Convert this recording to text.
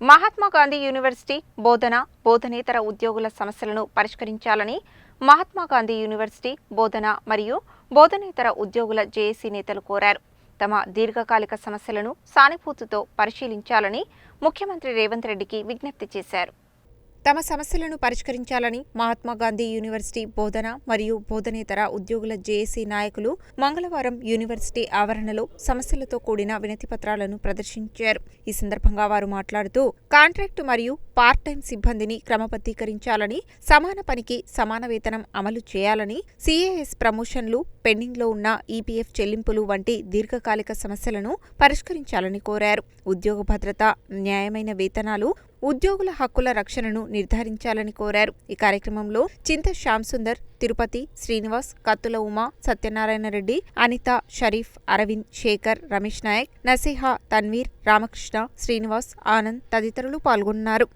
Mahatma Gandhi university బోధన బోధనేతర ఉద్యోగుల సమస్యలను పరిష్కరించాలని మహాత్మా గాంధీ యూనివర్సిటీ బోధన మరియు బోధనేతర ఉద్యోగుల జేఏసీ నేతలు కోరారు. తమ దీర్ఘకాలిక సమస్యలను సానుభూతితో పరిశీలించాలని ముఖ్యమంత్రి రేవంత్ రెడ్డికి విజ్ఞప్తి చేశారు. తమ సమస్యలను పరిష్కరించాలని మహాత్మాగాంధీ యూనివర్సిటీ బోధన మరియు బోధనేతర ఉద్యోగుల జేఏసీ నాయకులు మంగళవారం యూనివర్సిటీ ఆవరణలో సమస్యలతో కూడిన వినతిపత్రాలను ప్రదర్శించారు. ఈ సందర్భంగా వారు మాట్లాడుతూ కాంట్రాక్టు మరియు పార్ట్ టైం సిబ్బందిని క్రమబద్ధీకరించాలని సమాన పనికి సమాన వేతనం అమలు చేయాలని సిఏఎస్ ప్రమోషన్లు పెండింగ్లో ఉన్న ఈపీఎఫ్ చెల్లింపులు వంటి దీర్ఘకాలిక సమస్యలను పరిష్కరించాలని కోరారు. ఉద్యోగ భద్రత న్యాయమైన వేతనాలు ఉద్యోగుల హక్కుల రక్షణను నిర్ధారించాలని కోరారు. ఈ కార్యక్రమంలో చింత శ్యామ్ సుందర్ తిరుపతి శ్రీనివాస్ కత్తుల ఉమా సత్యనారాయణ రెడ్డి అనిత షరీఫ్ అరవింద్ శేఖర్ రమేష్ నాయక్ నసీహా తన్వీర్ రామకృష్ణ శ్రీనివాస్ ఆనంద్ తదితరులు పాల్గొన్నారు.